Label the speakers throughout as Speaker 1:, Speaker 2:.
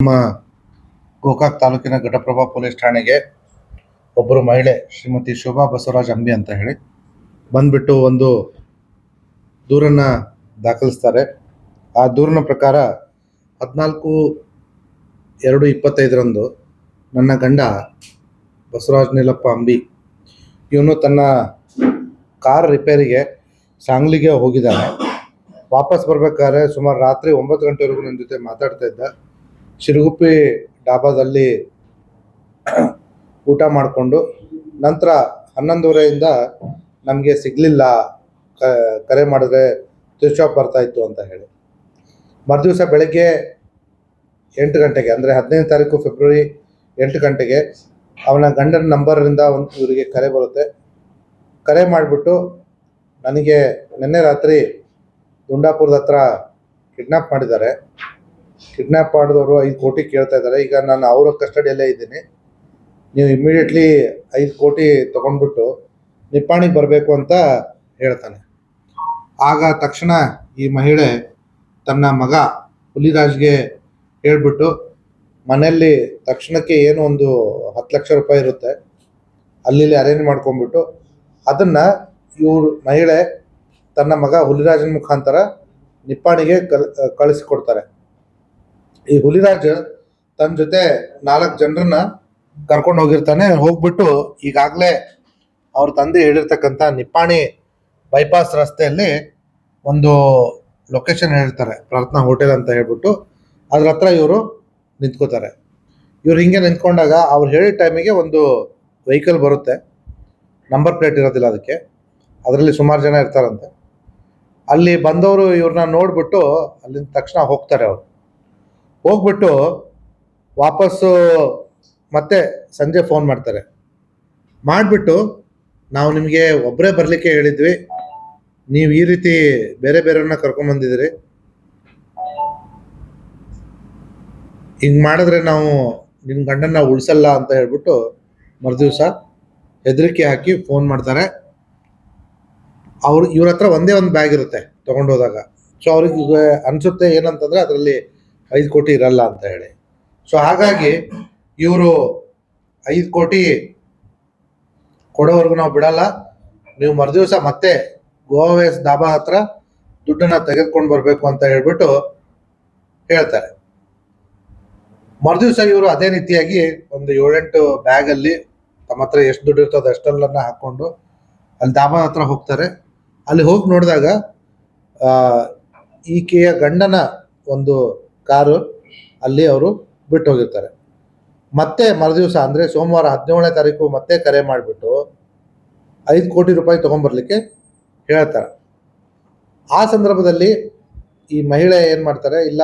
Speaker 1: ನಮ್ಮ ಗೋಕಾಕ್ ತಾಲೂಕಿನ ಘಟಪ್ರಭಾ ಪೊಲೀಸ್ ಠಾಣೆಗೆ ಒಬ್ಬರು ಮಹಿಳೆ, ಶ್ರೀಮತಿ ಶೋಭಾ ಬಸವರಾಜ್ ಅಂಬಿ ಅಂತ ಹೇಳಿ, ಬಂದ್ಬಿಟ್ಟು ಒಂದು ದೂರನ್ನ ದಾಖಲಿಸ್ತಾರೆ. ಆ ದೂರಿನ ಪ್ರಕಾರ ಹದಿನಾಲ್ಕು ಎರಡು ಇಪ್ಪತ್ತೈದರಂದು ನನ್ನ ಗಂಡ ಬಸವರಾಜ್ ನೀಲಪ್ಪ ಅಂಬಿ, ಇವನು ತನ್ನ ಕಾರ್ ರಿಪೇರಿಗೆ ಸಾಂಗ್ಲಿಗೆ ಹೋಗಿದ್ದಾನೆ. ವಾಪಸ್ ಬರ್ಬೇಕಾದ್ರೆ ಸುಮಾರು ರಾತ್ರಿ ಒಂಬತ್ತು ಗಂಟೆವರೆಗೂ ನನ್ನ ಜೊತೆ ಮಾತಾಡ್ತಾ ಇದ್ದ. ಶಿರುಗುಪ್ಪಿ ಡಾಬಾದಲ್ಲಿ ಊಟ ಮಾಡಿಕೊಂಡು ನಂತರ ಹನ್ನೊಂದುವರೆಯಿಂದ ನಮಗೆ ಸಿಗಲಿಲ್ಲ. ಕರೆ ಮಾಡಿದ್ರೆ ಸ್ವಿಚ್ ಆಫ್ ಬರ್ತಾ ಇತ್ತು ಅಂತ ಹೇಳಿ. ಮರುದಿವಸ ಬೆಳಗ್ಗೆ ಎಂಟು ಗಂಟೆಗೆ, ಅಂದರೆ ಹದಿನೈದು ತಾರೀಕು ಫೆಬ್ರವರಿ ಎಂಟು ಗಂಟೆಗೆ ಅವನ ಗಂಡನ ನಂಬರಿಂದ ಒಂದು ಇವರಿಗೆ ಕರೆ ಬರುತ್ತೆ. ಕರೆ ಮಾಡಿಬಿಟ್ಟು ನನಗೆ ನಿನ್ನೆ ರಾತ್ರಿ ದುಂಡಾಪುರದ ಹತ್ರ ಕಿಡ್ನಾಪ್ ಮಾಡಿದ್ದಾರೆ. ಕಿಡ್ನಾಪ್ ಮಾಡಿದವರು ಐದು ಕೋಟಿ ಕೇಳ್ತಾ ಇದ್ದಾರೆ. ಈಗ ನಾನು ಅವರ ಕಸ್ಟಡಿಯಲ್ಲೇ ಇದ್ದೀನಿ. ನೀವು ಇಮಿಡಿಯೇಟ್ಲಿ ಐದು ಕೋಟಿ ತೊಗೊಂಡ್ಬಿಟ್ಟು ನಿಪ್ಪಾಣಿಗೆ ಬರಬೇಕು ಅಂತ ಹೇಳ್ತಾನೆ. ಆಗ ತಕ್ಷಣ ಈ ಮಹಿಳೆ ತನ್ನ ಮಗ ಹುಲಿರಾಜ್ಗೆ ಹೇಳ್ಬಿಟ್ಟು ಮನೆಯಲ್ಲಿ ತಕ್ಷಣಕ್ಕೆ ಏನು ಒಂದು ಹತ್ತು ಲಕ್ಷ ರೂಪಾಯಿ ಇರುತ್ತೆ. ಅಲ್ಲಿ ಅರೇಂಜ್ ಮಾಡ್ಕೊಂಬಿಟ್ಟು ಅದನ್ನು ಇವರು ಮಹಿಳೆ ತನ್ನ ಮಗ ಹುಲಿರಾಜನ ಮುಖಾಂತರ ನಿಪ್ಪಾಣಿಗೆ ಕಲ್, ಕಳಿಸಿಕೊಡ್ತಾರೆ. ಈ ಹುಲಿರಾಜ್ ತನ್ನ ಜೊತೆ ನಾಲ್ಕು ಜನರನ್ನ ಕರ್ಕೊಂಡು ಹೋಗಿರ್ತಾನೆ. ಹೋಗ್ಬಿಟ್ಟು ಈಗಾಗಲೇ ಅವ್ರ ತಂದೆ ಹೇಳಿರ್ತಕ್ಕಂಥ ನಿಪ್ಪಾಣಿ ಬೈಪಾಸ್ ರಸ್ತೆಯಲ್ಲಿ ಒಂದು ಲೊಕೇಶನ್ ಹೇಳಿರ್ತಾರೆ. ಪ್ರಾರ್ಥನಾ ಹೋಟೆಲ್ ಅಂತ ಹೇಳ್ಬಿಟ್ಟು. ಅದ್ರ ಹತ್ರ ಇವರು ನಿಂತ್ಕೋತಾರೆ. ಇವ್ರು ಹಿಂಗೆ ನಿಂತ್ಕೊಂಡಾಗ ಅವ್ರು ಹೇಳಿದ ಟೈಮಿಗೆ ಒಂದು ವೆಹಿಕಲ್ ಬರುತ್ತೆ. ನಂಬರ್ ಪ್ಲೇಟ್ ಇರೋದಿಲ್ಲ ಅದಕ್ಕೆ. ಅದರಲ್ಲಿ ಸುಮಾರು ಜನ ಇರ್ತಾರಂತೆ. ಅಲ್ಲಿ ಬಂದವರು ಇವ್ರನ್ನ ನೋಡ್ಬಿಟ್ಟು ಅಲ್ಲಿಂದ ತಕ್ಷಣ ಹೋಗ್ತಾರೆ ಅವರು. ಹೋಗ್ಬಿಟ್ಟು ವಾಪಸ್ಸು ಮತ್ತೆ ಸಂಜೆ ಫೋನ್ ಮಾಡ್ತಾರೆ. ಮಾಡಿಬಿಟ್ಟು ನಾವು ನಿಮಗೆ ಒಬ್ಬರೇ ಬರಲಿಕ್ಕೆ ಹೇಳಿದ್ವಿ. ನೀವು ಈ ರೀತಿ ಬೇರೆ ಬೇರೆಯವ್ರನ್ನ ಕರ್ಕೊಂಬಂದಿದ್ದೀರಿ ಹಿಂಗೆ ಮಾಡಿದ್ರೆ ನಾವು ನಿಮ್ಮ ಗಂಡನ್ನ ಉಳಿಸಲ್ಲ ಅಂತ ಹೇಳ್ಬಿಟ್ಟು ಮರುದಿವಸ ಹೆದರಿಕೆ ಹಾಕಿ ಫೋನ್ ಮಾಡ್ತಾರೆ. ಅವ್ರು ಇವ್ರ ಹತ್ರ ಒಂದೇ ಒಂದು ಬ್ಯಾಗ್ ಇರುತ್ತೆ ತೊಗೊಂಡೋದಾಗ ಸೊ ಅವ್ರಿಗೆ ಅನಿಸುತ್ತೆ ಏನಂತಂದರೆ ಅದರಲ್ಲಿ ಐದು ಕೋಟಿ ಇರಲ್ಲ ಅಂತ ಹೇಳಿ. ಸೊ ಹಾಗಾಗಿ ಇವರು ಐದು ಕೋಟಿ ಕೊಡೋವರೆಗೂ ನಾವು ಬಿಡಲ್ಲ. ನೀವು ಮರುದಿವಸ ಮತ್ತೆ ಗೋವಾವೇಸ್ ದಾಬಾ ಹತ್ರ ದುಡ್ಡನ್ನ ತೆಗೆದುಕೊಂಡು ಬರಬೇಕು ಅಂತ ಹೇಳ್ಬಿಟ್ಟು ಹೇಳ್ತಾರೆ. ಮರುದಿವಸ ಇವರು ಅದೇ ರೀತಿಯಾಗಿ ಒಂದು ಏಳೆಂಟು ಬ್ಯಾಗಲ್ಲಿ ತಮ್ಮ ಹತ್ರ ಎಷ್ಟು ದುಡ್ಡು ಇರ್ತದೆ ಅಷ್ಟೆಲ್ಲನ್ನ ಹಾಕ್ಕೊಂಡು ಅಲ್ಲಿ ದಾಬಾ ಹತ್ರ ಹೋಗ್ತಾರೆ. ಅಲ್ಲಿ ಹೋಗಿ ನೋಡಿದಾಗ ಈಕೆಯ ಗಂಡನ ಒಂದು ಕಾರು ಅಲ್ಲಿ ಅವರು ಬಿಟ್ಟು ಹೋಗಿರ್ತಾರೆ. ಮತ್ತೆ ಮರುದಿವಸ ಅಂದರೆ ಸೋಮವಾರ ಹದಿನೇಳನೇ ತಾರೀಕು ಮತ್ತೆ ಕರೆ ಮಾಡಿಬಿಟ್ಟು ಐದು ಕೋಟಿ ರೂಪಾಯಿ ತೊಗೊಂಬರ್ಲಿಕ್ಕೆ ಹೇಳ್ತಾರೆ. ಆ ಸಂದರ್ಭದಲ್ಲಿ ಈ ಮಹಿಳೆ ಏನು ಮಾಡ್ತಾರೆ, ಇಲ್ಲ,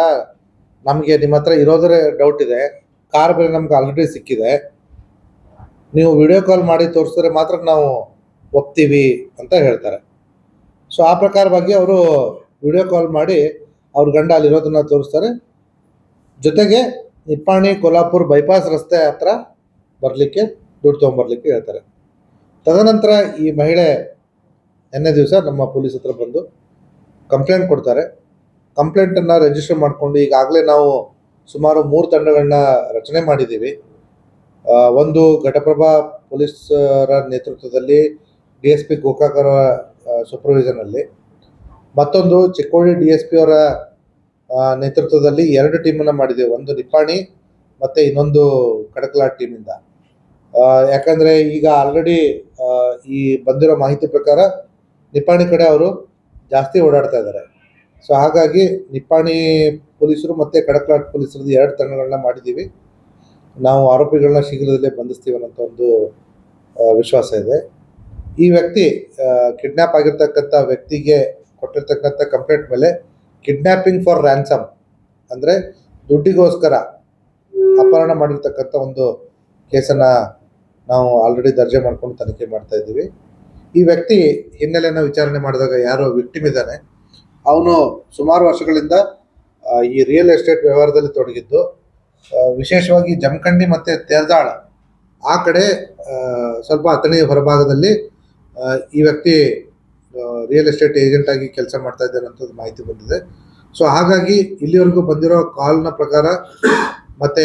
Speaker 1: ನಮಗೆ ನಿಮ್ಮ ಹತ್ರ ಇರೋದ್ರೆ ಡೌಟ್ ಇದೆ ಕಾರ್ ಬೆಲೆ ನಮ್ಗೆ ಆಲ್ರೆಡಿ ಸಿಕ್ಕಿದೆ, ನೀವು ವಿಡಿಯೋ ಕಾಲ್ ಮಾಡಿ ತೋರಿಸಿದ್ರೆ ಮಾತ್ರ ನಾವು ಒಪ್ತೀವಿ ಅಂತ ಹೇಳ್ತಾರೆ. ಸೊ ಆ ಪ್ರಕಾರವಾಗಿ ಅವರು ವಿಡಿಯೋ ಕಾಲ್ ಮಾಡಿ ಅವ್ರ ಗಂಡ ಅಲ್ಲಿರೋದನ್ನ ತೋರಿಸ್ತಾರೆ. ಜೊತೆಗೆ ನಿಪ್ಪಾಣಿ, ಕೊಲ್ಹಾಪುರ ಬೈಪಾಸ್ ರಸ್ತೆ ಹತ್ರ ಬರಲಿಕ್ಕೆ, ದುಡ್ಡು ತೊಗೊಂಬರ್ಲಿಕ್ಕೆ ಹೇಳ್ತಾರೆ. ತದನಂತರ ಈ ಮಹಿಳೆ ನಿನ್ನೆ ದಿವಸ ನಮ್ಮ ಪೊಲೀಸ್ ಹತ್ರ ಬಂದು ಕಂಪ್ಲೇಂಟ್ ಕೊಡ್ತಾರೆ. ಕಂಪ್ಲೇಂಟನ್ನು ರಿಜಿಸ್ಟರ್ ಮಾಡಿಕೊಂಡು ಈಗಾಗಲೇ ನಾವು ಸುಮಾರು ಮೂರು ತಂಡಗಳನ್ನ ರಚನೆ ಮಾಡಿದ್ದೀವಿ. ಒಂದು ಘಟಪ್ರಭಾ ಪೊಲೀಸರ ನೇತೃತ್ವದಲ್ಲಿ, ಡಿ ಎಸ್ ಪಿ ಗೋಕಾಕರ ಸೂಪರ್ವಿಷನಲ್ಲಿ ಮತ್ತೊಂದು ಚಿಕ್ಕೋಡಿ ಡಿ ಎಸ್ ಪಿ ಅವರ ನೇತೃತ್ವದಲ್ಲಿ ಎರಡು ಟೀಮನ್ನು ಮಾಡಿದ್ದೇವೆ. ಒಂದು ನಿಪ್ಪಾಣಿ ಮತ್ತು ಇನ್ನೊಂದು ಕಡಕಲಾಟ್ ಟೀಮಿಂದ ಯಾಕಂದರೆ ಈಗ ಆಲ್ರೆಡಿ ಈ ಬಂದಿರೋ ಮಾಹಿತಿ ಪ್ರಕಾರ ನಿಪ್ಪಾಣಿ ಕಡೆ ಅವರು ಜಾಸ್ತಿ ಓಡಾಡ್ತಾ ಇದ್ದಾರೆ. ಸೊ ಹಾಗಾಗಿ ನಿಪ್ಪಾಣಿ ಪೊಲೀಸರು ಮತ್ತು ಕಡಕ್ಲಾಟ್ ಪೊಲೀಸರದ್ದು ಎರಡು ತಂಡಗಳನ್ನ ಮಾಡಿದ್ದೀವಿ. ನಾವು ಆರೋಪಿಗಳನ್ನ ಶೀಘ್ರದಲ್ಲೇ ಬಂಧಿಸ್ತೀವಿ ಅನ್ನೋಂಥ ಒಂದು ವಿಶ್ವಾಸ ಇದೆ. ಈ ವ್ಯಕ್ತಿ ಕಿಡ್ನ್ಯಾಪ್ ಆಗಿರ್ತಕ್ಕಂಥ ವ್ಯಕ್ತಿಗೆ ಕೊಟ್ಟಿರ್ತಕ್ಕಂಥ ಕಂಪ್ಲೇಂಟ್ ಮೇಲೆ ಕಿಡ್ನ್ಯಾಪಿಂಗ್ ಫಾರ್ ರ್ಯಾನ್ಸಮ್ ಅಂದರೆ ದುಡ್ಡಿಗೋಸ್ಕರ ಅಪಹರಣ ಮಾಡಿರ್ತಕ್ಕಂಥ ಒಂದು ಕೇಸನ್ನು ನಾವು ಆಲ್ರೆಡಿ ದರ್ಜೆ ಮಾಡಿಕೊಂಡು ತನಿಖೆ ಮಾಡ್ತಾ ಇದ್ದೀವಿ. ಈ ವ್ಯಕ್ತಿ ಹಿನ್ನೆಲೆಯನ್ನು ವಿಚಾರಣೆ ಮಾಡಿದಾಗ ಯಾರೋ ವಿಕ್ಟಿಮ್ ಇದ್ದಾನೆ. ಅವನು ಸುಮಾರು ವರ್ಷಗಳಿಂದ ಈ ರಿಯಲ್ ಎಸ್ಟೇಟ್ ವ್ಯವಹಾರದಲ್ಲಿ ತೊಡಗಿದ್ದು ವಿಶೇಷವಾಗಿ ಜಮಖಂಡಿ ಮತ್ತು ತೇರ್ದಾಳ, ಆ ಕಡೆ ಸ್ವಲ್ಪ ಅಥಣಿ ಹೊರಭಾಗದಲ್ಲಿ ಈ ವ್ಯಕ್ತಿ ರಿಯಲ್ ಎಸ್ಟೇಟ್ ಏಜೆಂಟ್ ಆಗಿ ಕೆಲಸ ಮಾಡ್ತಾ ಇದ್ದಾರೆ ಅಂತ ಮಾಹಿತಿ ಬಂದಿದೆ. ಸೊ ಹಾಗಾಗಿ ಇಲ್ಲಿವರೆಗೂ ಬಂದಿರೋ ಕಾಲ್ನ ಪ್ರಕಾರ ಮತ್ತೆ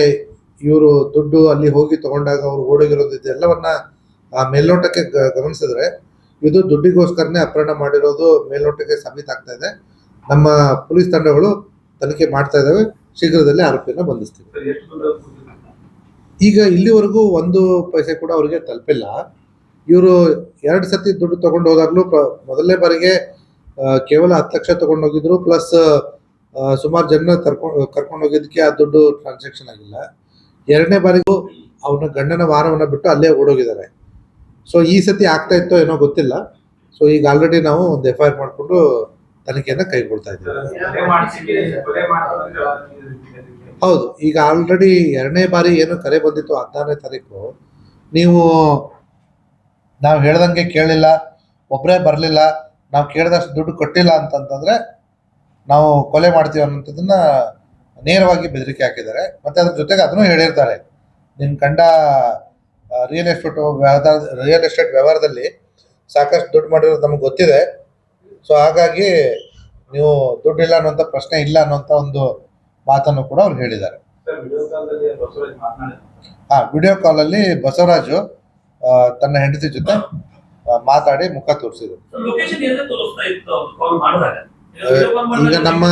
Speaker 1: ಇವರು ದುಡ್ಡು ಅಲ್ಲಿ ಹೋಗಿ ತಗೊಂಡಾಗ ಅವರು ಓಡೋಗಿರೋದು ಇದೆಲ್ಲವನ್ನ, ಆ ಮೇಲ್ನೋಟಕ್ಕೆ ಗಮನಿಸಿದ್ರೆ ಇದು ದುಡ್ಡಿಗೋಸ್ಕರನೇ ಅಪಹರಣ ಮಾಡಿರೋದು ಮೇಲ್ನೋಟಕ್ಕೆ ಸಾಬೀತಾಗ್ತಾ ಇದೆ. ನಮ್ಮ ಪೊಲೀಸ್ ತಂಡಗಳು ತನಿಖೆ ಮಾಡ್ತಾ ಇದ್ದಾವೆ ಶೀಘ್ರದಲ್ಲೇ ಆರೋಪಿಯನ್ನು ಬಂಧಿಸ್ತೀವಿ? ಈಗ ಇಲ್ಲಿವರೆಗೂ ಒಂದು ಪೈಸೆ ಕೂಡ ಅವರಿಗೆ ತಲುಪಿಲ್ಲ. ಇವರು ಎರಡು ಸತಿ ದುಡ್ಡು ತಗೊಂಡು ಹೋದಾಗ್ಲೂ ಮೊದಲನೇ ಬಾರಿಗೆ ಕೇವಲ ಹತ್ತು ಲಕ್ಷ ತಗೊಂಡು ಹೋಗಿದ್ರು, ಪ್ಲಸ್ ಸುಮಾರು ಜನ ಕರ್ಕೊಂಡು ಹೋಗಿದ್ದಕ್ಕೆ ಆ ದುಡ್ಡು ಟ್ರಾನ್ಸಾಕ್ಷನ್ ಆಗಿಲ್ಲ. ಎರಡನೇ ಬಾರಿಗೂ ಅವನ ಗಂಡನ ವಾರವನ್ನು ಬಿಟ್ಟು ಅಲ್ಲೇ ಓಡೋಗಿದ್ದಾರೆ. ಸೊ ಈ ಸತಿ ಆಗ್ತಾ ಇತ್ತೋ ಏನೋ ಗೊತ್ತಿಲ್ಲ. ಸೊ ಈಗ ಆಲ್ರೆಡಿ ನಾವು ಒಂದು ಎಫ್ ಐ ಆರ್ ಮಾಡಿಕೊಂಡು ತನಿಖೆಯನ್ನು ಕೈಗೊಳ್ತಾ ಇದ್ದೀವಿ. ಹೌದು, ಈಗ ಆಲ್ರೆಡಿ ಎರಡನೇ ಬಾರಿ ಏನು ಕರೆ ಬಂದಿತ್ತು ಹದಿನಾರನೇ ತಾರೀಕು, ನೀವು ನಾವು ಹೇಳ್ದಂಗೆ ಕೇಳಿಲ್ಲ ಒಬ್ಬರೇ ಬರಲಿಲ್ಲ ನಾವು ಕೇಳಿದಷ್ಟು ದುಡ್ಡು ಕೊಟ್ಟಿಲ್ಲ ಅಂತಂತಂದರೆ ನಾವು ಕೊಲೆ ಮಾಡ್ತೀವಿ ಅನ್ನೋಂಥದ್ದನ್ನ ನೇರವಾಗಿ ಬೆದರಿಕೆ ಹಾಕಿದ್ದಾರೆ. ಮತ್ತು ಅದ್ರ ಜೊತೆಗೆ ಅದನ್ನು ಹೇಳಿರ್ತಾರೆ. ನಿನ್ನ ಕಂಡ ರಿಯಲ್ ಎಸ್ಟೇಟ್ ವ್ಯವಹಾರ ರಿಯಲ್ ಎಸ್ಟೇಟ್ ವ್ಯವಹಾರದಲ್ಲಿ ಸಾಕಷ್ಟು ದುಡ್ಡು ಮಾಡಿರೋದು ನಮ್ಗೆ ಗೊತ್ತಿದೆ. ಸೊ ಹಾಗಾಗಿ ನೀವು ದುಡ್ಡಿಲ್ಲ ಅನ್ನೋಂಥ ಪ್ರಶ್ನೆ ಇಲ್ಲ ಅನ್ನೋಂಥ ಒಂದು ಮಾತನ್ನು ಕೂಡ ಅವ್ರು ಹೇಳಿದ್ದಾರೆ. ಹಾಂ ವಿಡಿಯೋ ಕಾಲಲ್ಲಿ ಬಸವರಾಜು ತನ್ನ ಹೆಂಡತಿ ಜೊತೆ ಮಾತಾಡಿ ಮುಖ ತೋರಿಸಿದ್ರು. ಈಗ ನಮ್ಮ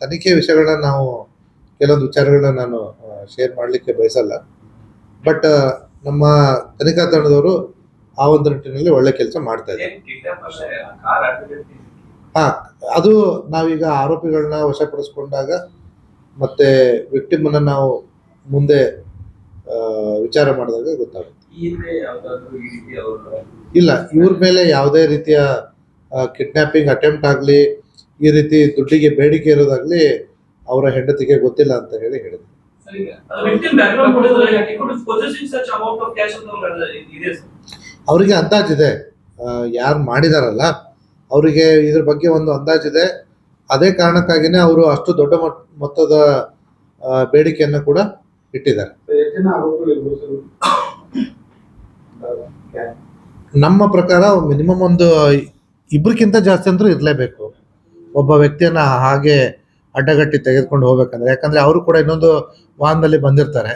Speaker 1: ತನಿಖೆ ವಿಷಯಗಳನ್ನ ನಾವು ಕೆಲವೊಂದು ವಿಚಾರಗಳನ್ನ ನಾನು ಶೇರ್ ಮಾಡಲಿಕ್ಕೆ ಬಯಸಲ್ಲ. ಬಟ್ ನಮ್ಮ ತನಿಖಾ ತಂಡದವರು ಆ ಒಂದು ನಿಟ್ಟಿನಲ್ಲಿ ಒಳ್ಳೆ ಕೆಲಸ ಮಾಡ್ತಾ ಇದ್ದಾರೆ. ಹಾ ಅದು ನಾವೀಗ ಆರೋಪಿಗಳನ್ನ ವಶಪಡಿಸ್ಕೊಂಡಾಗ ಮತ್ತೆ ವಿಕ್ಟಿಮ್ಮನ್ನ ನಾವು ಮುಂದೆ ವಿಚಾರ ಮಾಡಿದಾಗ ಗೊತ್ತಾಗುತ್ತೆ.
Speaker 2: ಈ ಹಿಂದೆ ಈ ರೀತಿ ಅವರು
Speaker 1: ಇಲ್ಲ ಇವ್ರ ಮೇಲೆ ಯಾವುದೇ ರೀತಿಯ ಕಿಡ್ನಾಪಿಂಗ್ ಅಟೆಂಪ್ಟ್ ಆಗಲಿ ಈ ರೀತಿ ದುಡ್ಡಿಗೆ ಬೇಡಿಕೆ ಇರೋದಾಗ್ಲಿ ಅವರ ಹೆಂಡತಿಗೆ ಗೊತ್ತಿಲ್ಲ ಅಂತ ಹೇಳಿ ಹೇಳಿದ್ರು. ಅವರಿಗೆ ಅಂದಾಜಿದೆ ಯಾರು ಮಾಡಿದಾರಲ್ಲ ಅವರಿಗೆ ಇದ್ರ ಬಗ್ಗೆ ಒಂದು ಅಂದಾಜಿದೆ ಅದೇ ಕಾರಣಕ್ಕಾಗಿನೇ ಅವರು ಅಷ್ಟು ದೊಡ್ಡ ಮೊತ್- ಮೊತ್ತದ ಬೇಡಿಕೆಯನ್ನು ಕೂಡ ಇಟ್ಟಿದ್ದಾರೆ
Speaker 2: ಎಷ್ಟು ಜನ ಆರೋಪಿಗಳು ಇರ್ಬೋದು ಸರ್
Speaker 1: ನಮ್ಮ ಪ್ರಕಾರ ಮಿನಿಮಮ್ ಒಂದು ಇಬ್ಬರಿಗಿಂತ ಜಾಸ್ತಿ ಅಂದ್ರೂ ಇರಲೇಬೇಕು. ಒಬ್ಬ ವ್ಯಕ್ತಿಯನ್ನ ಹಾಗೆ ಅಡ್ಡಗಟ್ಟಿ ತೆಗೆದುಕೊಂಡು ಹೋಗ್ಬೇಕಂದ್ರೆ, ಯಾಕಂದ್ರೆ ಅವರು ಕೂಡ ಇನ್ನೊಂದು ವಾಹನದಲ್ಲಿ ಬಂದಿರ್ತಾರೆ.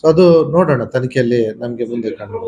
Speaker 1: ಸೊ ಅದು ನೋಡೋಣ ತನಿಖೆಯಲ್ಲಿ ನಮಗೆ ಮುಂದೆ ಕಂಡು